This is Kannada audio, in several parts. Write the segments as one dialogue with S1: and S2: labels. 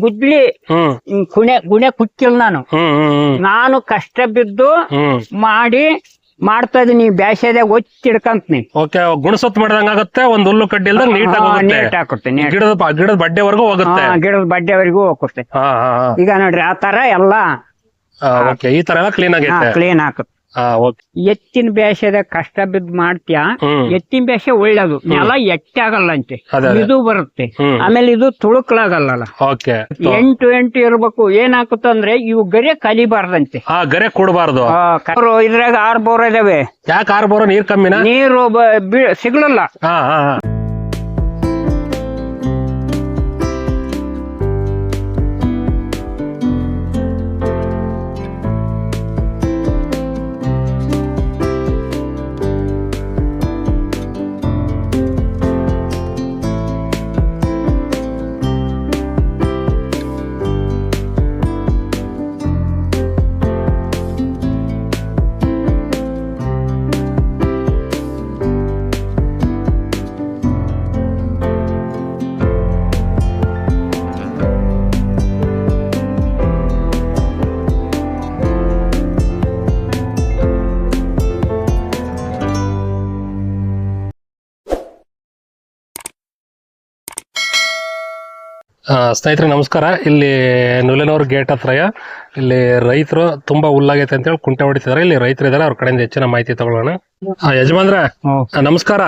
S1: ಗುದ್ಲಿ
S2: ಹ್ಮ್.
S1: ಕುಣೆ ಗುಣೆ ಕುಚ್ಚಿಲ್ಲ ನಾನು.
S2: ಹ್ಮ್ ಹ್ಮ್ ಹ್ಮ್.
S1: ನಾನು ಕಷ್ಟ ಬಿದ್ದು
S2: ಹ್ಮ್.
S1: ಮಾಡಿ ಮಾಡ್ತಾ ಇದೀನಿ ಬ್ಯಾಸದೆ ಒತ್ತಿ ಹಿಡ್ಕಂತೀನಿ
S2: ಓಕೆ ಗುಣಸತ್ ಮಾಡ್ದಂಗ ಆಗುತ್ತೆ ಒಂದ್ ಹುಲ್ಲು ಕಡ್ಡಿ ಇಲ್ದಂಗ್
S1: ನೀಟ್ ನೀಟ್.
S2: ಗಿಡದ ಪ- ಗಿಡದ ಬಡ್ಡೆವರೆಗೂ ಹೋಗುತ್ತೆ.
S1: ಗಿಡದ ಬಡ್ಡೆವರೆಗೂ ಹೋಗುತ್ತೆ
S2: ಹಾ ಹಾ
S1: ಈಗ ನೋಡ್ರಿ ಆ ತರ ಎಲ್ಲ
S2: ಓಕೆ ಈ ತರ ಎಲ್ಲ ಕ್ಲೀನ್ ಆಗೈತೆ.
S1: ಕ್ಲೀನ್ ಹಾಕುತ್ತೆ
S2: ಹಾ
S1: ಎತ್ತಿನ ಬೇಸದ ಕಷ್ಟ ಬಿದ್ದ ಮಾಡ್ತೀಯ ಎತ್ತಿನ ಬ್ಯಾಸ್ಯ ಒಳ್ಳೇದು. ನೆಲ ಎಟ್ಟೆ ಆಗಲ್ಲ ಅಂತೆ
S2: ಅದೇ, ಅದೇ.
S1: ಇದು ಬರುತ್ತೆ. ಆಮೇಲೆ ಇದು ತುಳುಕ್ಲಾಗಲ್ಲ ಎಂಟು ಎಂಟು ಇರ್ಬೇಕು. ಏನಾಗುತ್ತಂದ್ರೆ ಇವು ಗರೆ ಕಲಿಬಾರ್ದಂತೆ.
S2: ಆ ಗರೆ ಕೊಡಬಾರ್ದು.
S1: ಇದ್ರಾಗ ಆರ್ ಬೋರ್ ಇದಾವೆ.
S2: ಯಾಕೆ ಆರ್ ಬೋರ್ ನೀರ್ ಕಮ್ಮಿನ?
S1: ನೀರು ಸಿಗ್ಲಲ್ಲ.
S2: ಸ್ನೇಹಿತರೆ ನಮಸ್ಕಾರ. ಇಲ್ಲಿ ನುಲೆನೂರು ಗೇಟ್ ಹತ್ರ ಇಲ್ಲಿ ರೈತರು ತುಂಬಾ ಹುಲ್ಲಾಗೈತೆ ಅಂತ ಹೇಳಿ ಕುಂಟೆ ಹೊಡಿತಿದಾರೆ. ಇಲ್ಲಿ ರೈತರು ಇದಾರೆ ಅವ್ರ ಕಡೆಯಿಂದ ಹೆಚ್ಚಿನ ಮಾಹಿತಿ ತಗೊಳ್ಳೋಣ. ಯಜಮಾನ್ರ ನಮಸ್ಕಾರ.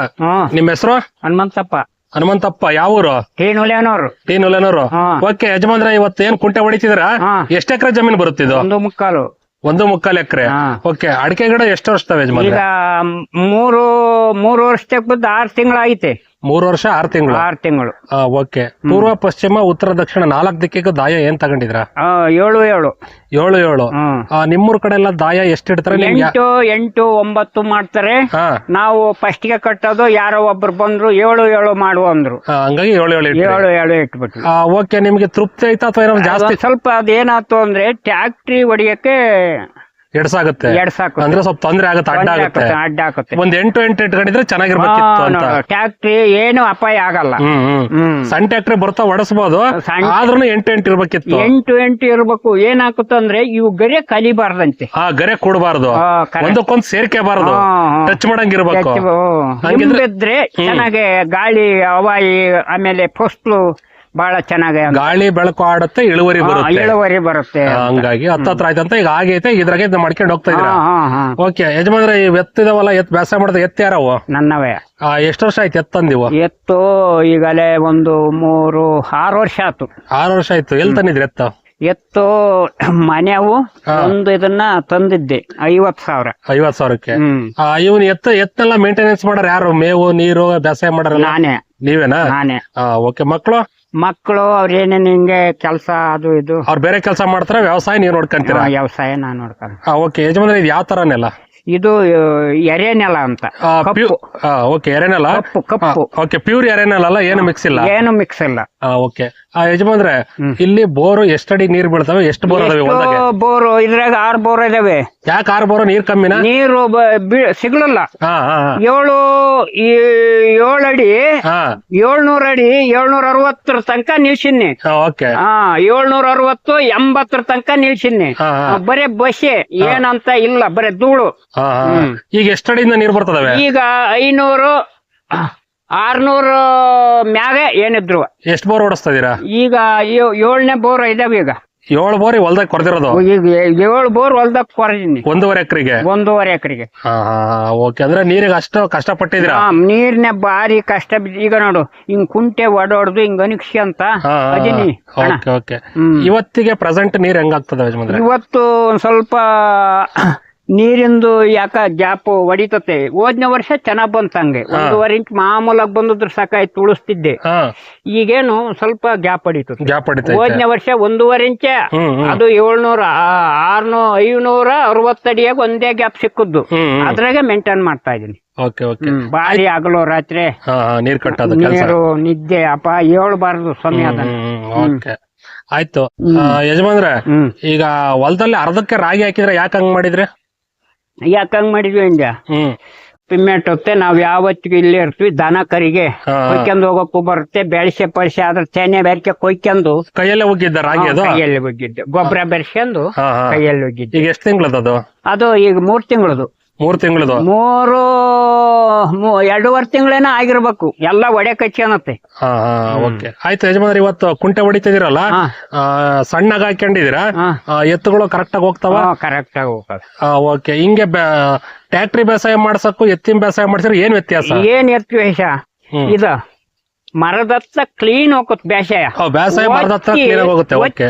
S2: ನಿಮ್ಮ ಹೆಸರು?
S1: ಹನುಮಂತಪ್ಪ.
S2: ಹನುಮಂತಪ್ಪ ಯಾವ ಊರು? ಟಿ ನುಲೆನೂರು. ಓಕೆ ಯಜಮಾನ್ರ ಇವತ್ತು ಏನ್ ಕುಂಟೆ ಹೊಡಿತಿದ್ರ? ಎಷ್ಟು ಎಕರೆ ಜಮೀನು ಬರುತ್ತಿದ್ದು
S1: ಒಂದು ಮುಕ್ಕಾಲು.
S2: ಒಂದು ಮುಕ್ಕಾಲು ಎಕರೆ. ಓಕೆ ಅಡಿಕೆ ಗಿಡ ಎಷ್ಟು ವರ್ಷ
S1: ಯಜಮಾನ್ ಮೂರು ಮೂರು ವರ್ಷಕ್ಕೆ ಆರ್ ಆರು ತಿಂಗಳಾಗೈತೆ
S2: ಮೂರು ವರ್ಷ ಆರು ತಿಂಗಳು?
S1: ಆರು ತಿಂಗಳು.
S2: ಓಕೆ. ಪೂರ್ವ ಪಶ್ಚಿಮ ಉತ್ತರ ದಕ್ಷಿಣ ನಾಲ್ಕು ದಿಕ್ಕಿಗೂ ದಾಯ ಏನ್ ತಗೊಂಡಿದ್ರ?
S1: ಆ, ಏಳು ಏಳು.
S2: ಏಳು ಏಳು. ನಿಮ್ಮೂರ್ ಕಡೆ ಎಲ್ಲ ದಾಯ ಎಷ್ಟ್ ಇಡ್ತಾರೆ
S1: ಎಂಟು ಎಂಟು ಒಂಬತ್ತು ಮಾಡ್ತಾರೆ.
S2: ಹಾ.
S1: ನಾವು ಫಸ್ಟ್ಗೆ ಕಟ್ಟೋದು ಯಾರೋ ಒಬ್ರು ಬಂದ್ರು ಏಳು ಏಳು ಮಾಡುವ ಅಂದ್ರು.
S2: ಹಂಗಾಗಿ ಏಳು ಏಳು.
S1: ಏಳು ಏಳು ಇಟ್ಬಿಟ್ಟು
S2: ಆ, ಓಕೆ ನಿಮ್ಗೆ ತೃಪ್ತಿ ಆಯ್ತಾ ಅಥವಾ ಜಾಸ್ತಿ?
S1: ಸ್ವಲ್ಪ ಅದೇನಾಯ್ತು ಅಂದ್ರೆ ಟ್ಯಾಕ್ಟ್ರಿ ಹೊಡಿಯಕ್ಕೆ
S2: ಎಡ್ಸಾಗುತ್ತೆ
S1: ಎಡ್ಸಾಕು
S2: ಅಂದ್ರೆ ಸ್ವಲ್ಪ ತೊಂದ್ರೆ ಆಗುತ್ತೆ ಅಡ್ಡ ಆಗುತ್ತೆ.
S1: ಅಡ್ಡ ಆಗುತ್ತೆ.
S2: ಒಂದ್ ಎಂಟು ಎಂಟು ಇಟ್ಕೊಂಡಿದ್ರೆ ಚೆನ್ನಾಗಿರ್ಬೇಕಿತ್ತು ಅಂತ.
S1: ಟ್ಯಾಕ್ಟ್ರಿ ಏನು ಅಪಾಯ ಆಗಲ್ಲ.
S2: ಹ್ಮ್ ಹ್ಮ್.
S1: ಹ್ಮ್.
S2: ಸಣ್ಣ ಟ್ಯಾಕ್ಟ್ರಿ ಬರ್ತಾ ಹೊಡಸ್ಬೋದು
S1: ಸಣ್ಣ-
S2: ಆದ್ರೂ ಎಂಟು ಎಂಟು ಇರ್ಬೇಕಿತ್ತು.
S1: ಎಂಟು ಎಂಟು ಇರ್ಬೇಕು. ಏನಾಗುತ್ತಂದ್ರೆ ಇವು ಗರೆ ಕಲಿಬಾರ್ದಂತೆ.
S2: ಆ ಗರೆ ಕೊಡಬಾರ್ದು.
S1: ಒಂದಕ್ಕೊಂದು correct.
S2: ಒಂದಕ್ಕೊಂದ್ ಸೇರ್ಕೆಬಾರ್ದು.
S1: ಹಾ, ಹಾ.
S2: ಟಚ್ ಮಾಡಂಗಿರ್ಬೇಕು. ಹಂಗಿದ್ರೆ-
S1: ಹಿಂಬಿದ್ರೆ ಚೆನ್ನಾಗಿ ಗಾಳಿ ಹವಾಯಿ ಆಮೇಲೆ ಫಸ್ಲು ಬಹಳ ಚೆನ್ನಾಗಿ
S2: ಗಾಳಿ ಬೆಳಕು ಆಡುತ್ತೆ ಇಳುವರಿ ಬರುತ್ತೆ.
S1: ಇಳುವರಿ ಬರುತ್ತೆ
S2: ಹಂಗಾಗಿ ಹತ್ತತ್ರ ಆಯ್ತಂತ ಈಗ ಆಗೈತೆ ಇದ್ರಾಗೆ ಮಾಡ್ಕೊಂಡು ಹೋಗ್ತಾ ಇದ್ರ ಓಕೆ ಯಜಮಾನ್ರೆ ಈ ಎತ್ತಿದವಲ್ಲ ಎತ್ ವ್ಯಾಸ ಮಾಡಿದ ಎತ್ತ ಯಾರವು?
S1: ನನ್ನವೇ.
S2: ಎಷ್ಟು ವರ್ಷ ಆಯ್ತು ಎತ್ತಂದಿವು
S1: ಎತ್ತು ಈಗಲೇ ಒಂದು ಮೂರು ಆರು ವರ್ಷ ಆಯ್ತು.
S2: ಆರು ವರ್ಷ ಆಯ್ತು. ಎಲ್ ತಂದಿದ್ರಿ ಎತ್ತ?
S1: ಎತ್ತು ಮನೆವು ಒಂದು ಇದನ್ನ ತಂದಿದ್ದೆ ಐವತ್ ಸಾವಿರ.
S2: ಐವತ್ ಸಾವಿರಕ್ಕೆ? ಇವನ್ ಎತ್ತ ಎತ್ತೆಲ್ಲ ಮೇಂಟೆನೆನ್ಸ್ ಮಾಡ್ರ ಯಾರು? ಮೇವು ನೀರು ಬೇಸಾಯ ಮಾಡಾರಲ್ಲ?
S1: ನಾನೇ.
S2: ನೀವೇನಾ?
S1: ನಾನೇ.
S2: ಓಕೆ ಮಕ್ಕಳು?
S1: ಮಕ್ಕಳು ಅವ್ರೇನೇನು ಹಿಂಗೆ ಕೆಲಸ ಅದು ಇದು.
S2: ಅವ್ರು ಬೇರೆ ಕೆಲಸ ಮಾಡ್ತಾರೆ ವ್ಯವಸಾಯ ನೀವು ನೋಡ್ಕೊಂತೀರಾ?
S1: ವ್ಯವಸಾಯ ನಾನು ನೋಡ್ಕೊಂಡು
S2: ಓಕೆ. ಯಜಮಾನ್ರೆ ಇದು ಯಾವ ತರನೆಲ್ಲ?
S1: ಇದು ಎರೆ ಎರೆನೆಲ ಅಂತ. ಕಪ್ಪು.
S2: ಓಕೆ. ಎರೆನಲ್ಲ
S1: ಕಪ್ಪು ಕಪ್ಪು.
S2: ಓಕೆ. ಪ್ಯೂರ್ ಎರೆನೆಲ ಅಲ್ಲ ಏನು ಮಿಕ್ಸ್ ಇಲ್ಲ?
S1: ಏನು ಮಿಕ್ಸ್ ಇಲ್ಲ.
S2: ಓಕೆ. ಯಜಮಾನ್ರೆ ಇಲ್ಲಿ ಬೋರು ಎಷ್ಟಡಿ ನೀರ್ ಬೀಳ್ತವೆ ಎಷ್ಟು ಬೋರ್ ಅದಾವೆ
S1: ಬೋರು ಇದ್ರಾಗ ಆರು ಬೋರ್ ಇದಾವೆ.
S2: ಯಾಕೆ ಆರು ಬೋರ್ ನೀರ್ ಕಮ್ಮಿನ?
S1: ನೀರು ಸಿಗ್ಲಲ್ಲ
S2: ಹಾ ಹಾ
S1: ಏಳು ಈ ಏಳು ಅಡಿ
S2: ಹಾ.
S1: ಏಳ್ನೂರ ಅಡಿ ಏಳ್ನೂರ ಅರವತ್ತರ ತನಕ ನಿಲ್ಸಿನಿ
S2: ಓಕೆ.
S1: ಹಾ ಏಳ್ನೂರ ಅರವತ್ತು ಎಂಬತ್ತರ ತನಕ ನಿಲ್ಸಿನಿ
S2: ಹಾ ಹಾ.
S1: ಆ, ಬರೇ ಬಸೆ ಏನಂತ ಇಲ್ಲ ಬರೇ ಧೂಳು.
S2: ಹಾ ಹಾ ಈಗ ಎಷ್ಟಡಿಯಿಂದ ನೀರ್ ಬರ್ತದವೆ?
S1: ಈಗ ಐನೂರು ಆರ್ನೂರು ಮ್ಯಾಗ ಏನಿದ್ರು.
S2: ಎಷ್ಟು ಬೋರ್ ಓಡಿಸ್ತಾ ಇದೀರಾ?
S1: ಈಗ ಏ- ಏಳ್ನೇ ಬೋರ್ ಇದಾವೆ ಈಗ.
S2: ಏಳು ಬೋರ್ ಹೊಲ್ದಾಗ ಕೊರ್ದಿರೋದು?
S1: ಈಗ ಏಳು ಬೋರ್ ಹೊಲ್ದಾಗ ಕೊರದೀನಿ.
S2: ಒಂದೂವರೆ ಎಕರೆಗೆ?
S1: ಒಂದೂವರೆ ಎಕರೆಗೆ.
S2: ಹಾ ಹಾ ಓಕೆ. ಅಂದ್ರೆ ನೀರಿಗೆ ಅಷ್ಟು ಕಷ್ಟಪಟ್ಟಿದ್ರ
S1: ನೀರ್ನ ಬಾರಿ ಕಷ್ಟ ಬಿದ್ದು ಈಗ ನೋಡು ಹಿಂಗ್ ಕುಂಟೆ ಒಡೋಡ್ದು ಹಿಂಗ್ ಅನಿಕ್ಷಿ ಅಂತ
S2: ಹಾ
S1: ಅದೀನಿ ಅಣ್ಣ.
S2: Okay okay. ಇವತ್ತಿಗೆ ಪ್ರೆಸೆಂಟ್ ನೀರ್ ಹೆಂಗಾಗ್ತದೆ ಯಜಮಾನ್ರೆ?
S1: ಇವತ್ತು ಒಂದ್ ಸ್ವಲ್ಪ ನೀರಿಂದು ಯಾಕ ಗ್ಯಾಪ್ ಹೊಡಿತತೆ ಹೋದ್ನ ವರ್ಷ ಚೆನ್ನಾಗ್ ಬಂತಂಗೆ ಒಂದೂವರೆ ಇಂಚ್ ಮಾಮೂಲಾಗಿ ಬಂದಿದ್ರು ಸಾಕಾಯ್ತು ಉಳಿಸ್ತಿದ್ದೆ
S2: ಹಾ.
S1: ಈಗೇನು ಸ್ವಲ್ಪ ಗ್ಯಾಪ್ ಹೊಡಿತದೆ
S2: ಗ್ಯಾಪ್
S1: ಹೋದ್ನ ವರ್ಷ ಒಂದೂವರೆ ಇಂಚ ಅದು ಏಳ್ನೂರ ಆರ್ನೂ ಐನೂರ ಅರವತ್ತಡಿಯಾಗ ಒಂದೇ ಗ್ಯಾಪ್ ಸಿಕ್ಕದ್ದು. ಅದ್ರಾಗ ಮೇಂಟೈನ್ ಮಾಡ್ತಾ ಇದೀನಿ. ಬಾರಿ ಆಗಲು ರಾತ್ರಿ.
S2: ನೀರ್ ಕಟ್ಟೋದು
S1: ನೀರು ನಿದ್ದೆ ಅಪ್ಪ ಹೇಳ್ಬಾರ್ದು ಸಮಯ ಅದನ್ನ.
S2: ಆಯ್ತು. ಯಜಮಾನ್ರೆ ಈಗ ಹೊಲದಲ್ಲಿ ಅರ್ಧಕ್ಕೆ ರಾಗಿ ಹಾಕಿದ್ರೆ ಯಾಕೆ ಹಂಗ್ ಮಾಡಿದ್ರಿ?
S1: ಯಾಕೆ ಹಂಗ್ ಮಾಡಿದ್ವಿ ಅಂದ್ಯ?
S2: ಹ್ಮ್.
S1: ಹೋಗ್ತೇವೆ ನಾವ್ ಯಾವತ್ತಿಗೂ ಇಲ್ಲೇ ಇರ್ತೀವಿ ದನ ಕರಿಗೆ.
S2: ಹಾ.
S1: ಕೊಯ್ಕೊಂಡು ಹೋಗಕ್ಕೂ ಬರುತ್ತೆ ಬೆಳಸೆ ಪರಿಸೆ ಆದ್ರೆ ತೆನೆ ಬೆರಕೆ ಕೊಯ್ಕೊಂಡು
S2: ಕೈಯಲ್ಲೇ ಹೋಗಿದ್ದ ರಾಗಿ ಅದು?
S1: ಕೈಯಲ್ಲಿ ಹೋಗಿದ್ದೆ. ಗೊಬ್ಬರ ಬೆರೆಸ್ಕೊಂಡು
S2: ಹಾ ಹಾ.
S1: ಕೈಯಲ್ಲಿ ಹೋಗಿದ್ದೆ.
S2: ಈಗ ಎಷ್ಟು ತಿಂಗಳದ ಅದು
S1: ಅದು ಈಗ ಮೂರ್ ತಿಂಗಳದು.
S2: ಮೂರ್ ತಿಂಗಳದು?
S1: ಮೂರು ಮೂ- ಎರಡೂವರೆ ತಿಂಗಳೇನ ಆಗಿರ್ಬೇಕು. ಎಲ್ಲ ಒಡೆ ಕಚ್ಚನತ್ತೆ
S2: ಹಾ ಹಾ ಓಕೆ. ಆಯ್ತು ಯಜಮಾನ್ರಿ ಇವತ್ತು ಕುಂಟೆ ಹೊಡಿತಿದಿರಲ್ಲ
S1: ಹಾ.
S2: ಸಣ್ಣಗ ಹಾಕೊಂಡಿದೀರಾ
S1: ಹಾ.
S2: ಆ, ಎತ್ತುಗಳು ಕರೆಕ್ಟ್ ಆಗಿ ಹೋಗ್ತಾವ?
S1: ಕರೆಕ್ಟ್ ಆಗಿ ಹೋಗ್ತಾವೆ.
S2: ಓಕೆ. ಹಿಂಗೆ ಟ್ಯಾಕ್ಟ್ರಿ ಬೇಸಾಯ ಮಾಡ್ಸಕ್ಕೂ ಎತ್ತಿನ ಬೇಸಾಯ ಮಾಡ್ಸಿದ್ರೆ ಏನ್ ವ್ಯತ್ಯಾಸ?
S1: ಏನ್ ಎತ್ತು
S2: ಹ್ಮ್.
S1: ಇದ ಮರದತ್ತ ಕ್ಲೀನ್ ಹೋಗುತ್ತೆ ಬೇಸಾಯ.
S2: ಆ, ಬೇಸಾಯ ಮರದ ಕ್ಲೀನ್ clean ಆಗಿ ಹೋಗುತ್ತೆ ಓಕೆ.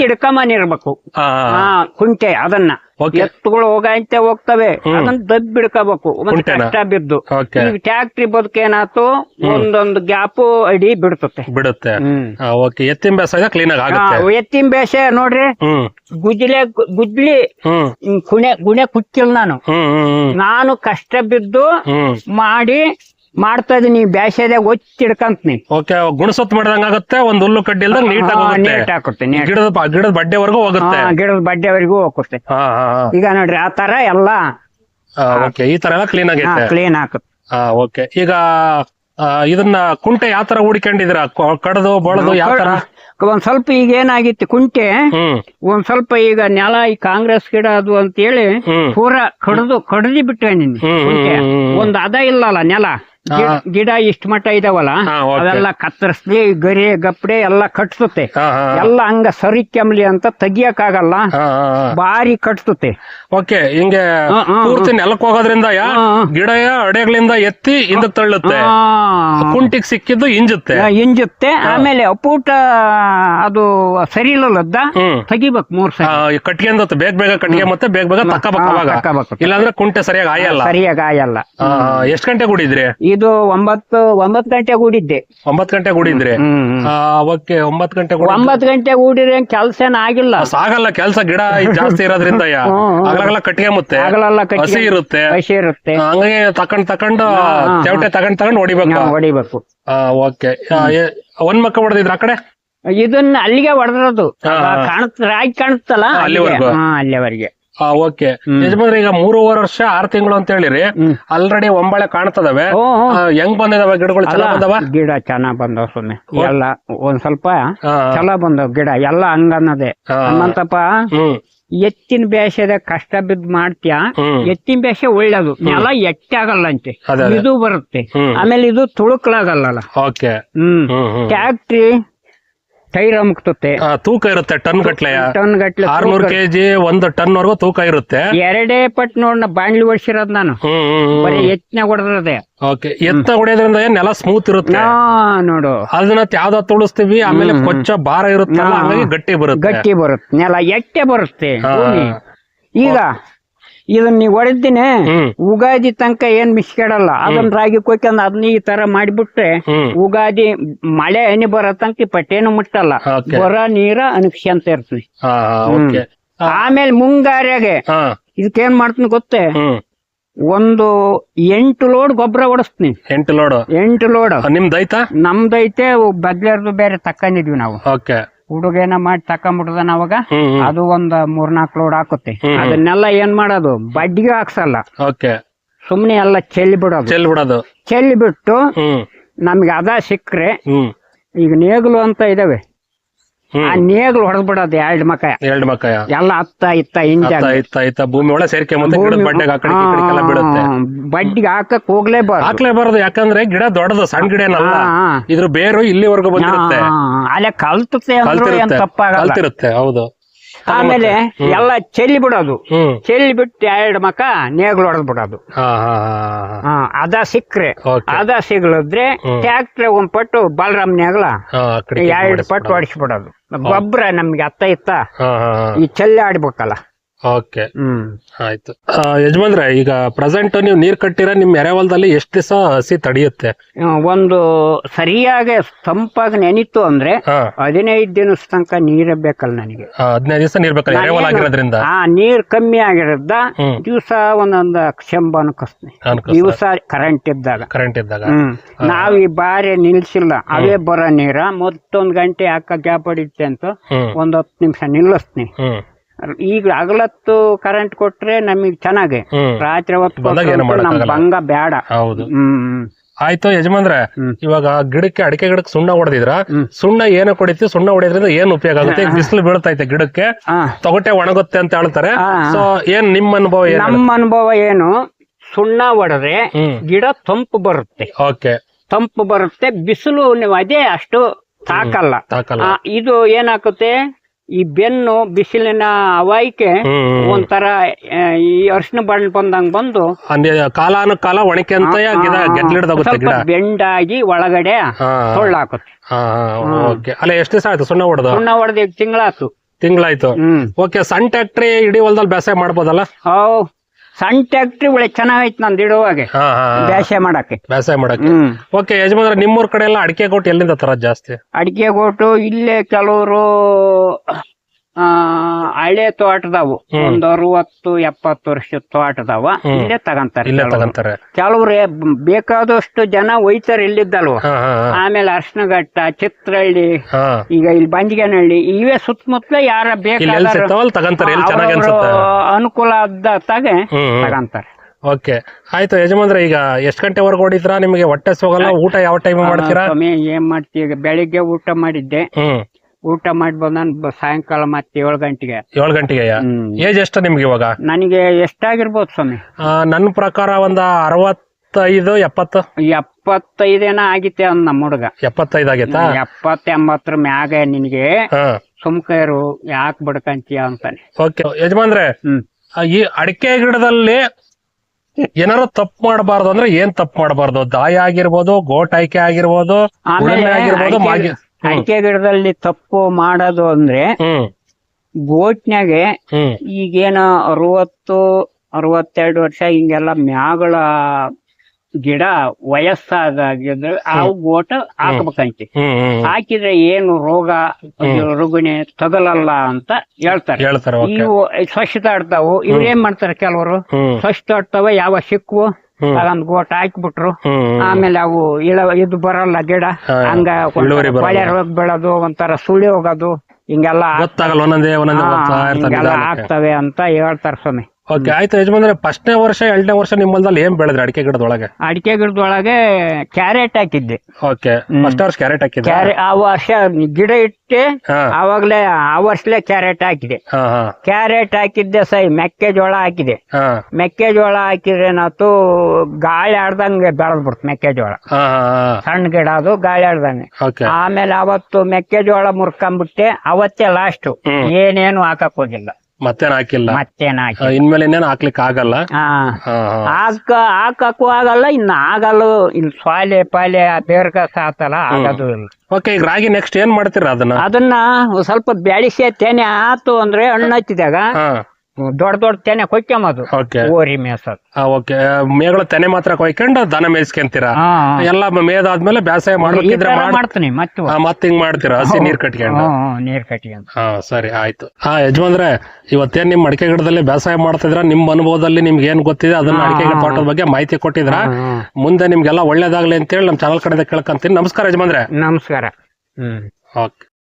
S2: ಹಾ.
S1: ಹಾ ಕುಂಟೆ ಅದನ್ನ. ಎತ್ತುಗಳು ಹೋಗಂತೆ ಹೋಗ್ತವೆ. ಅದನ್ನ ದಬ್ಬ ಇಟ್ಕೋಬೇಕು
S2: ಒಂದು
S1: ಕಷ್ಟ ಬಿದ್ದು. ಈಗ ಟ್ಯಾಕ್ಟ್ರಿ ಬದುಕೇನಾತು ಒಂದೊಂದು ಗ್ಯಾಪು ಅಡಿ ಬಿಡ್ತತೆ.
S2: ಬಿಡುತ್ತೆ.
S1: ಹ್ಮ್.
S2: ಓಕೆ ಎತ್ತಿನ ಬೇಸಾಗ ಕ್ಲೀನ್ ಆಗಿ
S1: ಎತ್ತಿನ ಬೇಸೆ ನೋಡ್ರಿ.
S2: ಹ್ಮ್.
S1: ಗುಜ್ಲೆ ಗುಜ್ಲಿ
S2: ಗುಣೆ
S1: ಹ್ಮ್, ಕುಣೆ ಗುಣೆ ಕುಚ್ಚಿಲ್ಲ ನಾನು.
S2: ಹ್ಮ್ ಹ್ಮ್ ಹ್ಮ್.
S1: ನಾನು ಕಷ್ಟ ಬಿದ್ದು
S2: ಹ್ಮ್.
S1: ಮಾಡಿ ಮಾಡ್ತಾ ಇದೀನಿ ಬೇಸಾಯದಾಗ ಒತ್ತಿ ಹಿಡ್ಕಂತೀನಿ
S2: ಓಕೆ ಗುಣಸೊತ್ ಮಾಡ್ದಂಗ ಆಗುತ್ತೆ ಒಂದ್ ಹುಲ್ಲು ಕಡ್ಡಿ ಇಲ್ದಂಗ್
S1: ನೀಟ್ ಹಾಕುತ್ತೆ ನೀಟ್
S2: ಗಿಡದ ಗಿಡದ ಬಡ್ಡೆವರೆಗೂ ಹೋಗುತ್ತೆ.
S1: ಗಿಡದ ಬಡ್ಡೆವರೆಗೂ ಹೋಗುತ್ತೆ.
S2: ಹಾ ಹಾ
S1: ಈಗ ನೋಡ್ರಿ ಆ ತರ ಎಲ್ಲ
S2: ಹಾ ಓಕೆ ಈ ತರ ಎಲ್ಲ ಕ್ಲೀನ್ ಆಗೈತೆ.
S1: ಕ್ಲೀನ್ ಹಾಕುತ್ತೆ
S2: ಹಾ ಓಕೆ. ಈಗ ಆ, ಇದನ್ನ ಕುಂಟೆ ಯಾವ ತರ ಹೂಡಿಕೊಂಡಿದ್ರ ಕಡದು ಬಳದು ಯಾವ ತರ?
S1: ಒಂದ್ ಸ್ವಲ್ಪ ಈಗ ಏನಾಗಿತ್ತು ಕುಂಟೆ
S2: ಹ್ಮ್.
S1: ಒಂದ್ ಸ್ವಲ್ಪ ಈಗ ನೆಲ ಈ ಕಾಂಗ್ರೆಸ್ ಗಿಡ ಅದು ಅಂತೇಳಿ
S2: ಹೇಳಿ
S1: ಪೂರಾ ಕಡದು ಕಡದಿ
S2: ಹ್ಮ್,
S1: ಕುಂಟೆ.
S2: ಹ್ಮ್, ಹ್ಮ್.
S1: ಒಂದ್ ಅದ ಇಲ್ಲಲ್ಲ ನೆಲ. ಗಿಡ ಇಷ್ಟ ಮಟ್ಟ ಇದಾವಲ್ಲ
S2: ಹಾ, okay.
S1: ಅವೆಲ್ಲ ಕತ್ತರಿಸ್ಲಿ ಗರಿ ಗಪ್ಡೆ ಎಲ್ಲ ಕಟ್ಸುತ್ತೆ.
S2: ಹಾ ಹಾ.
S1: ಎಲ್ಲ ಹಂಗ ಸರಿ ಕೆಮ್ಲಿ ಅಂತ ತೆಗಿಯಕ್ಕಾಗಲ್ಲ
S2: ಆಗಲ್ಲ ಹಾ
S1: ಬಾರಿ ಕಟ್ಸುತ್ತೆ.
S2: ಓಕೆ ಹಿಂಗೆ
S1: ಹಾ, ಹಾ,
S2: ಪೂರ್ತಿ ನೆಲಕ್ ಹೋಗೋದ್ರಿಂದ ಯಾ?
S1: ಹಾ, ಹಾ.
S2: ಗಿಡ ಅಡೆಗಳಿಂದ ಎತ್ತಿ ಹಿಂದ ತಳ್ಳುತ್ತೆ.
S1: ಕುಂಟಿಗೆ
S2: ಕುಂಟಿಗ್ ಸಿಕ್ಕಿದ್ದು ಇಂಜುತ್ತೆ
S1: ಇಂಜುತ್ತೆ ಆಮೇಲೆ ಅಪೂಟ ಅದು ಸರಿ ಇಲ್ಲಲ್ಲದ್ದ
S2: ಹ್ಮ್.
S1: ತೆಗಿಬೇಕು ಮೂರ್
S2: ಕಟ್ಟಿಗೆ
S1: ಸರಿ
S2: ಬೇಗ ಬೇಗ ಕಟ್ಟಿಗೆ ಮತ್ತೆ ಬೇಗ ಬೇಗ ತಕ್ಕಬೇಕು
S1: ಹಾ,
S2: ಅವಾಗ.
S1: ತಕ್ಕಬೇಕು.
S2: ಇಲ್ಲಾಂದ್ರೆ ಕುಂಟೆ ಸರಿಯಾಗಿ ಆಯಲ್ಲ.
S1: ಸರಿಯಾಗಿ ಆಯಲ್ಲ.
S2: ಎಷ್ಟು ಎಷ್ಟ್ ಗಂಟೆ ಕೂಡಿದ್ರಿ?
S1: ಇದು ಒಂಬತ್ತು ಒಂಬತ್ತು ಗಂಟೆ ಕೂಡಿದ್ದೆ
S2: ಒಂಬತ್ ಗಂಟೆ ಕೂಡಿದ್ರೆ. ಓಕೆ ಒಂಬತ್ ಗಂಟೆ
S1: ಒಂಬತ್ತು ಗಂಟೆ ಕೂಡಿದ್ರೆ ಕೆಲಸ ಏನಾಗಿಲ್ಲ
S2: ಸಾಗಲ್ಲ ಕೆಲಸ ಗಿಡ ಜಾಸ್ತಿ ಇರೋದ್ರಿಂದ ಯಾ. ಕಟ್ಟಿಗೆ ಮುತ್ತೆ. ಹಸಿ ಇರುತ್ತೆ.
S1: ಹಸಿ ಇರುತ್ತೆ.
S2: ಹಂಗೆ ಹಂಗಾಗಿ ತಕೊಂಡ್ ತಕೊಂಡು ಚೌಟೆ ತಗೊಂಡ್ ತಗೊಂಡ್ ಹೊಡಿಬೇಕು.
S1: ಹೊಡಿಬೇಕು.
S2: ಓಕೆ. ಒಂದ್ ಮಕ್ಕ ಹೊಡೆದಿದ್ರ ಆ ಕಡೆ?
S1: ಇದನ್ನ ಅಲ್ಲಿಗೆ ಹೊಡೆದಿರೋದು. ಕಾಣುತ್ತ ರಾಗಿ ಕಾಣುತ್ತಲ್ಲ
S2: ಹಾ,
S1: ಅಲ್ಲಿಗೆ.
S2: ಅಲ್ಲಿವರೆಗೂ.
S1: ಹಾ
S2: ಓಕೆ. ಯಜಮಾನ್ರಿ ಈಗ ಮೂರುವರೆ ವರ್ಷ ಆರ್ ತಿಂಗಳು ಅಂತ ಹೇಳಿರಿ. ಆಲ್ರೆಡಿ ಒಂಬಳೆ ಕಾಣ್ತದವೆ. ಆ, ಹೆಂಗ್ ಬಂದಿದಾವ ಗಿಡಗಳು?
S1: ಅಲ್ಲ,
S2: ಚೆನ್ನಾಗ್ ಬಂದವ?
S1: ಗಿಡ ಚೆನ್ನಾಗ್ ಬಂದವ ಸುಮ್ಮನೆ ಎಲ್ಲ ಒಂದ್ ಸ್ವಲ್ಪ
S2: ಹಾ,
S1: ಚಲೋ ಬಂದವ್ ಗಿಡ ಎಲ್ಲ ಹಂಗನ್ನದೆ.
S2: ಹಾ.
S1: ಹನುಮಂತಪ್ಪ
S2: ಹ್ಮ್.
S1: ಎತ್ತಿನ ಬೇಸದ ಕಷ್ಟ ಬಿದ್ದು ಮಾಡ್ತೀಯ?
S2: ಹ್ಮ್.
S1: ಎತ್ತಿನ ಬೇಸೆ ಒಳ್ಳೇದು. ನೆಲ ಎಟ್ಟಾಗಲ್ಲ ಅಂತೆ
S2: ಅದೇ ಅದೇ.
S1: ಇದು ಬರುತ್ತೆ.
S2: ಹ್ಮ್.
S1: ಆಮೇಲೆ ಇದು ತುಳುಕ್ಲಾಗಲ್ಲ
S2: ಓಕೆ.
S1: ಹ್ಮ್.
S2: ಹ್ಮ್ ಹ್ಮ್.
S1: ಟ್ಯಾಕ್ಟ್ರಿ ಟೈರ್ ಅಮುಕ್ತತೆ
S2: ಆ, ತೂಕ ಇರುತ್ತೆ ಟನ್ ಗಟ್ಲೆ.
S1: ಟನ್ ಗಟ್ಲೆ
S2: ಆರ್ನೂರು ಕೆಜಿ ಒಂದು ಟನ್ ವರೆಗೂ ತೂಕ ಇರುತ್ತೆ.
S1: ಎರಡೇ ಪಟ್ ನೋಡ್ ಬಾಂಡ್ಲಿ ಓಡಿಸಿರೋದ್ ನಾನು.
S2: ಹ್ಮ್ ಹ್ಮ್
S1: ಬರೀ ಎತ್ತಿನ ಹೊಡೆದ್ರದೆ.
S2: ಓಕೆ ಎತ್ತ ಹೊಡೆಯೋದ್ರಿಂದ ಏನ್ ನೆಲ ಸ್ಮೂತ್ ಇರುತ್ತೆ?
S1: ನಾ ನೋಡು.
S2: ಅದನ್ನ ಯಾವ್ದ ತುಳಿಸ್ತೀವಿ ಆಮೇಲೆ ಕೊಚ್ಚ ಭಾರ ಇರುತ್ತಲ್ಲ
S1: ಹಾ.
S2: ಹಂಗಾಗಿ ಗಟ್ಟಿ ಬರುತ್ತೆ.
S1: ಗಟ್ಟಿ ಬರುತ್ತೆ. ನೆಲ ಎಟ್ಟೆ ಬರುತ್ತೆ ಭೂಮಿ. ಈಗ ಇದನ್ನ ನೀವು ಹೊಡೆದಿನಿ ಉಗಾದಿ ತನಕ ಏನ್ ಮಿಸ್ಕೆಡಲ್ಲ ಅದನ್ನ ರಾಗಿ ಕೊಯ್ಕೊಂಡ್ ಅದನ್ನ ಈ ತರ ಮಾಡಿಬಿಟ್ರೆ ಉಗಾದಿ ಮಳೆ ಹನಿ ಬರೋ ತನಕ ಪಟ್ಟೇನು ಮುಟ್ಟಲ್ಲ. ಬರ ನೀರ ಅನುಕ್ಷಂತ ಇರ್ತೀನಿ ಆಮೇಲೆ
S2: ಮುಂಗಾರಿಗೆ
S1: ಇದಕ್ಕೇನ್ ಮಾಡ್ತೀನಿ ಗೊತ್ತೇ? ಒಂದು ಎಂಟು ಲೋಡ್ ಗೊಬ್ಬರ ಹೊಡಿಸ್ತೀನಿ.
S2: ಎಂಟು ಲೋಡ್?
S1: ಎಂಟು ಲೋಡ್.
S2: ನಿಮ್ದು ಆಯ್ತಾ
S1: ನಮ್ದೈತೆ ಬದ್ಲಾರ್ದು ಬೇರೆ ತಕ್ಕಂಡಿದ್ವಿ ನಾವು.
S2: ಓಕೆ.
S1: ಹುಡುಗೇನ ಮಾಡಿ ತಕೊಂಡ್ಬಿಡ್ದ ಅವಾಗ ಅದು ಒಂದ್ ಮೂರ್ನಾಲ್ಕು ಲೋಡ್ ಹಾಕುತ್ತೆ. ಅದನ್ನೆಲ್ಲ ಏನ್ ಮಾಡೋದು? ಬಡ್ಡಿಗೆ ಹಾಕ್ಸಲ್ಲ.
S2: ಓಕೆ.
S1: ಸುಮ್ನೆ ಎಲ್ಲ ಚೆಲ್ಲಿ ಬಿಡೋದು.
S2: ಚೆಲ್ಲಿ ಬಿಡೋದು.
S1: ಚೆಲ್ಲಿ ಬಿಟ್ಟು ನಮ್ಗೆ ಅದ ಸಿಕ್ಕ್ರೆ ಈಗ ನೇಗ್ಲು ಅಂತ ಇದಾವೆ. ಆ ನೇಗ್ಲು ಹೊಡೆದ್ ಬಿಡೋದು ಎರಡು ಮಕ
S2: ಎರಡು ಮಕ್ಕಯ
S1: ಎಲ್ಲ ಅತ್ತ ಇತ್ತ
S2: ಹಿಂಜ ಇತ್ತ ಇತ್ತ. ಭೂಮಿ ಒಳಗೆ ಸೇರ್ಕೆ ಮತ್ತೆ ಗಿಡದ ಬಡ್ಡೆಗೆ ಆ ಕಡೆ ಈ ಕಡೆಗೆಲ್ಲ ಬೀಳುತ್ತೆ
S1: ಬಡ್ಡಿಗೆ ಹಾಕಕ್ ಹೋಗ್ಲೇಬಾರ್ದು.
S2: ಹಾಕ್ಲೇಬಾರದು. ಯಾಕಂದ್ರೆ ಗಿಡ ದೊಡ್ಡದು ಸಣ್ಣ ಗಿಡ ಏನಲ್ಲ.
S1: ಹಾ.
S2: ಇದ್ರ ಬೇರು ಇಲ್ಲಿವರೆಗೂ ಬಂದಿರುತ್ತೆ.
S1: ಹಾ, ಅಲ್ಲೇ ಕಲ್ತತೆ ಅಂದ್ರೂ ಏನ್
S2: ಕಲ್ತಿರುತ್ತೆ.
S1: ತಪ್ಪಾಗಲ್ಲ.
S2: ಕಲ್ತಿರುತ್ತೆ ಹೌದು.
S1: ಆಮೇಲೆ ಎಲ್ಲ ಚೆಲ್ಲಿ ಬಿಡೋದು. ಚೆಲ್ಲಿ ಬಿಟ್ಟು ಎರಡು ಮಕ ನೇಗ್ಲು ಹೊಡೆದ್ ಬಿಡೋದು.
S2: ಹಾ
S1: ಅದ ಸಿಕ್ಕ್ರೆ. ಅದ ಸಿಗ್ಲದ್ರೆ. ಟ್ಯಾಕ್ಟ್ರಿ ಒಂದ್ ಪಟ್ಟು ಬಲರಾಮ್ ನೇಗ್ಲ ಎರಡು ಪಟ್ಟು ಹೊಡಿಸ್ಬಿಡೋದು ಗೊಬ್ಬರ ನಮ್ಗೆ ಅತ್ತ ಇತ್ತ ಈ ಚೆಲ್ಲಿ ಆಡ್ಬೇಕಲ್ಲ
S2: ಓಕೆ
S1: ಹ್ಮ್.
S2: ಆಯ್ತು. ಆ, ಯಜಮಾನ್ರೆ ಈಗ ಪ್ರೆಸೆಂಟ್ ನೀವು ನೀರ್ ಕಟ್ಟಿರ ನಿಮ್ ಎರೆಹೊಲದಲ್ಲಿ ಎಷ್ಟು ದಿವಸ ಹಸಿ ತಡೆಯುತ್ತೆ?
S1: ಒಂದು ಸರಿಯಾಗಿ ತಂಪಾಗಿ ನೆನಿತು ಅಂದ್ರೆ
S2: ಹಾ.
S1: ಹದಿನೈದು ದಿನದ ತನಕ ನೀರೇ ಬೇಕಲ್ಲ ನನಗೆ.
S2: ಹದಿನೈದು ದಿವಸ ನೀರ್ ಬೇಕಲ್ಲ ಎರೆಹೊಲ ಆಗಿರೋದ್ರಿಂದ?
S1: ಆ ನೀರ್ ಕಮ್ಮಿ ಆಗಿರೋದ
S2: ಹ್ಮ್.
S1: ದಿವಸ ಒಂದೊಂದು ಕ್ಷಂಬ ಕಸ್ತೀನಿ
S2: ಅನ್ಕೋ
S1: ದಿವಸ ಕರೆಂಟ್ ಇದ್ದಾಗ.
S2: ಕರೆಂಟ್ ಇದ್ದಾಗ?
S1: ಹ್ಮ್. ನಾವ್ ಈ ಬಾರಿ ನಿಲ್ಸಿಲ್ಲ. ಅವೇ ಬರೋ ನೀರ ಮತ್ತೊಂದ್ ಗಂಟೆ ಹಾಕ ಗ್ಯಾಪ್ ಹೊಡಿತೆ ಅಂತ
S2: ಹ್ಮ್.
S1: ಒಂದ್ ಹತ್ತು ನಿಮಿಷ ನಿಲ್ಲಿಸ್ತೀನಿ.
S2: ಹ್ಮ್.
S1: ಈಗ ಅಗಲತ್ತು ಕರೆಂಟ್ ಕೊಟ್ರೆ ನಮಗೆ ಚೆನ್ನಾಗಿ. ರಾತ್ರಿ ಹೊತ್ತು
S2: ಏನು
S1: ನಮ್. ಭಂಗ ಬೇಡ.
S2: ಹೌದು.
S1: ಹ್ಮ್
S2: ಆಯ್ತು ಯಜಮಾನ್ರೆ ಇವಾಗ ಗಿಡಕ್ಕೆ ಅಡಿಕೆ ಗಿಡಕ್ಕೆ ಸುಣ್ಣ ಹೊಡೆದಿದ್ರ ಸುಣ್ಣ ಏನಕ್ಕೆ ಕೊಡಿತಿ ಸುಣ್ಣ ಹೊಡೆಯೋದ್ರಿಂದ ಏನ್ ಉಪಯೋಗ ಆಗುತ್ತೆ? ಬಿಸಿಲು ಬೀಳ್ತೈತೆ ಗಿಡಕ್ಕೆ. ತೊಗಟೆ ಒಣಗುತ್ತೆ ಅಂತ ಹೇಳ್ತಾರೆ. ಸೊ ಏನ್ ನಿಮ್ಮ ಅನುಭವ ಏನ್
S1: ನಮ್ಮ ಅನುಭವ ಏನು? ಸುಣ್ಣ ಹೊಡೆದ್ರೆ ಗಿಡ ತಂಪು ಬರುತ್ತೆ.
S2: ಓಕೆ.
S1: ತಂಪು ಬರುತ್ತೆ ಬಿಸಿಲು ನೀವು ಅದೇ ಅಷ್ಟು ಸಾಕಲ್ಲ ಇದು ಏನಾಗುತ್ತೆ? ಈ ಬೆನ್ನು ಬಿಸಿಲಿನ ಅವಾಯ್ಕೆ. ಒಂಥರ ಈ ಅರ್ಶಿನ ಬಣ್ಣ ಬಂದಂಗ್ ಬಂದು
S2: ಅಂದ್ರೆ ಕಾಲಾನುಕಾಲ ಒಣಕೆ ಅಂತ ಗಿಡ
S1: ಬೆಂಡಾಗಿ ಒಳಗಡೆ ಸೊಳ್ಳಾಕುತ್ತೆ
S2: ಹಾ ಅಲ್ಲ ಎಷ್ಟು ದಿವಸ ಆಯ್ತು ಸುಣ್ಣ ಹೊಡೆದು?
S1: ಸುಣ್ಣ ಹೊಡೆದ ತಿಂಗಳಾಯ್ತು.
S2: ತಿಂಗಳಾಯ್ತು.
S1: ಹ್ಮ್.
S2: ಓಕೆ ಸಣ್ಣ ಟ್ಯಾಕ್ಟ್ರಿ ಇಡೀ ಹೊಲದಲ್ಲಿ ಬೇಸಾಯ ಮಾಡ್ಬೋದಲ್ಲ?
S1: ಅವ್ ಸಣ್ಣ ಟ್ಯಾಕ್ಟ್ರಿ ಒಳ್ಳೆ ಚೆನ್ನಾಗೈತ್ ನಂದು ಇಡುವಾಗೆ.
S2: ಹಾ ಹಾ ಹಾ.
S1: ಬೇಸೆ ಮಾಡಕ್ಕೆ.
S2: ಬೇಸಾಯ ಮಾಡಕ್ಕೆ.
S1: ಹ್ಮ್.
S2: ಓಕೆ ಯಜಮಾನ್ರೆ ನಿಮ್ಮೂರ್ ಕಡೆ ಎಲ್ಲ ಅಡಿಕೆ ಕೊಟ್ಟು ಎಲ್ಲಿಂದ ತರ ಜಾಸ್ತಿ?
S1: ಅಡಿಕೆ ಕೊಟ್ಟು ಇಲ್ಲೇ ಕೆಲವರು ಆ ಹಳೆ ತೋಟದವು. ಒಂದ್ ಅರವತ್ತು ಎಪ್ಪತ್ತು ವರ್ಷದ ತೋಟದವ. ಇಲ್ಲೇ ತಗಂತಾರೆ
S2: ಕೆಲವ್ರೆ
S1: ಕೆಲವ್ರು.
S2: ತಗಂತಾರೆ.
S1: ಕೆಲವ್ರು ಬೇಕಾದಷ್ಟು ಜನ ಒಯ್ತಾರೆ ಇಲ್ಲಿದ್ದಲ್ವ. ಆಮೇಲೆ ಅರ್ಶನಘಟ್ಟ ಚಿತ್ರಹಳ್ಳಿ ಈಗ ಇಲ್ಲಿ ಬಂಜಗನಹಳ್ಳಿ ಇವೇ ಸುತ್ತಮುತ್ತಲ ಯಾರ
S2: ಬೇಕು
S1: ಅನುಕೂಲ ಆದ ತಾಗೆ. ತಗಂತಾರೆ.
S2: ಓಕೆ. ಆಯ್ತು ಯಜಮಾನ್ರೆ ಈಗ ಎಷ್ಟ್ ವರ್ಗ ಹೊಡಿತೀರಾ ನಿಮಗೆ ಹೊಟ್ಟೆ ಸೋಗಲ್ಲ ಊಟ ಯಾವ ಟೈಮ್ ಮಾಡ್ತೀರಾ?
S1: ಏನ್ ಮಾಡ್ತೀವಿ? ಈಗ ಬೆಳಿಗ್ಗೆ ಊಟ ಮಾಡಿದ್ದೆ. ಊಟ ಮಾಡಿ ಬಂದ ಸಾಯಂಕಾಲ ಮತ್ತೆ ಏಳು ಗಂಟೆಗೆ.
S2: ಏಳು ಗಂಟೆಗೆ. ಏಜ್ ಎಷ್ಟು ನಿಮ್ಗೆ ಇವಾಗ?
S1: ನನಗೆ ಎಷ್ಟಾಗಿರ್ಬೋದು ಸ್ವಾಮಿ?
S2: ನನ್ನ ಪ್ರಕಾರ ಒಂದ ಅರವತ್ತೈದು ಎಪ್ಪತ್ತು?
S1: ಎಪ್ಪತ್ತೈದೇನ ಆಗಿತ್ತೆ ಅಂದ್ ನಮ್ಮ ಹುಡುಗ.
S2: ಎಪ್ಪತ್ತೈದು ಆಗೈತಾ
S1: ಎಪ್ಪತ್ತ ಎಂಬತ್ತರ ಮ್ಯಾಗ ನಿನಗೆ ಸುಮ್ಕೇರು ಯಾಕೆ ಬಡ್ಕಂತೀಯ ಅಂತಾನೆ.
S2: ಓಕೆ ಯಜಮಾನ್ರೆ ಈ ಅಡಿಕೆ ಗಿಡದಲ್ಲಿ ಏನಾರು ತಪ್ಪು ಮಾಡಬಾರ್ದು ಅಂದ್ರೆ ಏನ್ ತಪ್ಪು ಮಾಡಬಾರ್ದು? ದಾಯ ಆಗಿರ್ಬೋದು ಗೋಟ್ ಆಯ್ಕೆ ಆಗಿರ್ಬೋದು ಆಗಿರ್ಬೋದು
S1: ಅಡಿಕೆ- ಗಿಡದಲ್ಲಿ ತಪ್ಪು ಮಾಡೋದು ಅಂದ್ರೆ
S2: ಹ್ಮ್. ಹ್ಮ್.
S1: ಈಗೇನ ಅರವತ್ತು ಅರವತ್ತೆರಡು ವರ್ಷ ಹಿಂಗೆಲ್ಲ ಮ್ಯಾಗಳ ಗಿಡ ವಯಸ್ಸಾದಾಗಿದ್ರೆ ಆ ಗೋಟ ಹಾಕ್ಬೇಕಂತೆ.
S2: ಹ್ಮ್ ಹ್ಮ್
S1: ಹಾಕಿದ್ರೆ ಏನು ರೋಗ ರುಗುಣೆ ತಗಲಲ್ಲ ಅಂತ ಹೇಳ್ತಾರೆ.
S2: ಹೇಳ್ತಾರೆ ಓಕೆ.
S1: ಇವು ಸ್ವಚ್ಛತಾಡ್ತಾವು ಇವ್ರು ಏನ್ ಮಾಡ್ತಾರೆ ಕೆಲವರು?
S2: ಹ್ಮ್.
S1: ಸ್ವಚ್ಛತಾಡ್ತಾವ ಯಾವ
S2: ಹ್ಮ್.
S1: ಅದೊಂದ್ ಗೋಟ್ ಹಾಕ್ಬಿಟ್ರು. ಆಮೇಲೆ ಅವು ಇಳ ಇದು ಬರಲ್ಲ ಗಿಡ. ಹಂಗ. ಬಳೆ ರೋಗ ಬೆಳೋದು ಒಂಥರ ಸುಳಿ ಹೋಗೋದು. ಹಿಂಗೆಲ್ಲ ಹಿಂಗೆಲ್ಲ ಆಗ್ತವೆ ಅಂತ ಹೇಳ್ತಾರ ಸ್ವಾಮಿ.
S2: ಓಕೆ ಆಯ್ತು ಯಜಮಾನ್ರೆ ಫಸ್ಟ್ನೇ ವರ್ಷ ಎರಡನೇ ವರ್ಷ ನಿಮ್ಮಲ್ದಲ್ಲಿ ಏನ್ ಬೆಳೆದ್ರಿ ಅಡಿಕೆ ಗಿಡದೊಳಗೆ?
S1: ಅಡಿಕೆ ಗಿಡದೊಳಗೆ ಕ್ಯಾರೆಟ್ ಹಾಕಿದ್ದೆ.
S2: ಓಕೆ ಫಸ್ಟ್ ವರ್ಷ ಕ್ಯಾರೆಟ್ ಹಾಕಿದ್ದೆ
S1: ಕ್ಯಾರೆ ಆ ವರ್ಷ ಗಿಡ ಇಟ್ಟೆ
S2: ಹಾ.
S1: ಆವಾಗ್ಲೇ ಆ ವರ್ಷಲೇ ಕ್ಯಾರೆಟ್ ಹಾಕಿದೆ.
S2: ಹಾ ಹಾ.
S1: ಕ್ಯಾರೆಟ್ ಹಾಕಿದ್ದೆ ಸೈ ಮೆಕ್ಕೆಜೋಳ ಹಾಕಿದೆ.
S2: ಹಾ.
S1: ಮೆಕ್ಕೆಜೋಳ ಹಾಕಿದ್ರೆ ಏನಾಯ್ತು ಗಾಳಿ ಆಡ್ದಂಗೆ ಬೆಳೆದ್ ಬಿಡ್ತು ಮೆಕ್ಕೆಜೋಳ.
S2: ಹಾ ಹಾ
S1: ಸಣ್ಣ ಗಿಡ ಅದು ಗಾಳಿ ಆಡ್ದಂಗೆ.
S2: ಓಕೆ
S1: ಆಮೇಲೆ ಅವತ್ತು ಮೆಕ್ಕೆಜೋಳ ಮುರ್ಕೊಂಡ್ಬಿಟ್ಟೆ ಅವತ್ತೇ ಲಾಸ್ಟ್
S2: ಹ್ಮ್.
S1: ಏನೇನು ಹಾಕಕ್ ಹೋಗಿಲ್ಲ.
S2: ಮತ್ತೇನ್ ಹಾಕಿಲ್ಲ?
S1: ಮತ್ತೇನ್ ಹಾಕಿ
S2: ಇನ್ಮೇಲೆ ಇನ್ನೇನು ಹಾಕ್ಲಿಕ್ಕೆ ಆಗಲ್ಲ?
S1: ಹಾ.
S2: ಹಾ ಹಾ.
S1: ಹಾಕ ಹಾಕಕ್ಕೂ ಆಗಲ್ಲ ಇನ್ನು ಆಗಲ್ಲ ಇಲ್ಲಿ ಸ್ವಾಲೆ ಪಾಲೆ ಬೇರ್ಗ ಸಾತಲ್ಲ ಆಗೋದು ಇಲ್ಲ.
S2: ಓಕೆ ಈಗ ರಾಗಿ ನೆಕ್ಸ್ಟ್ ಏನ್ ಮಾಡ್ತೀರಾ ಅದನ್ನ?
S1: ಅದನ್ನ ಒಂದ್ ಸ್ವಲ್ಪ ಬೆಳೆಸಿ ತೆನೆ ಆತು ಅಂದ್ರೆ ಹಣ್ಣು ಹಚ್ಚಿದಾಗ
S2: ಹಾ.
S1: ದೊಡ್ಡ ದೊಡ್ಡ ತೆನೆ ಕೊಯ್ಕೊಂಬದು
S2: ಓಕೆ.
S1: ಓರಿ ಆ
S2: ಓಕೆ. ಮೇಗಳ ತೆನೆ ಮಾತ್ರ ಕೊಯ್ಕೊಂಡು ದನ ಮೇಯಿಸ್ಕೊಂತೀರಾ?
S1: ಹಾ
S2: ಎಲ್ಲ ಮೇದಾದ್ಮೇಲೆ ಬೇಸಾಯ
S1: ಈ
S2: ಮಾಡ್ಬೇಕಿದ್ರೆ
S1: ತರ
S2: ಮಾಡ್-
S1: ಮಾಡ್ತೀನಿ ಮತ್ತೆ
S2: ಆ, ಮತ್ತ್ ಹಿಂಗ್ ಮಾಡ್ತೀರಾ? ಹಸಿ ನೀರ್ ಕಟ್ಕೊಂಡು?
S1: ನೀರ್ ಕಟ್ಕೊಂಡು.
S2: ಹಾ ಸರಿ ಆಯ್ತು. ಹಾ ಯಜಮಾನ್ರೆ ಇವತ್ತೇನ್ ನಿಮ್ ಅಡಿಕೆ ಗಿಡದಲ್ಲಿ ಬೇಸಾಯ ಮಾಡ್ತಿದ್ರ? ನಿಮ್ ಅನುಭವದಲ್ಲಿ ನಿಮ್ಗೆ ಏನ್ ಗೊತ್ತಿದೆ? ಅದನ್ನ ಅಡಿಕೆ ಗಿಡ ತೋಟದ ಬಗ್ಗೆ ಮಾಹಿತಿ ಕೊಟ್ಟಿದ್ರ? ಮುಂದೆ ನಿಮ್ಗೆಲ್ಲ ಒಳ್ಳೇದಾಗ್ಲಿ ಅಂತೇಳಿ ನಮ್ ಚಾನಲ್ ಕಡೆ ಕೇಳ್ಕೊಂತೀನಿ. ನಮಸ್ಕಾರ ಯಜಮಾನ್ರೆ.
S1: ನಮಸ್ಕಾರ. ಹ್ಮ್.
S2: ಓಕೆ.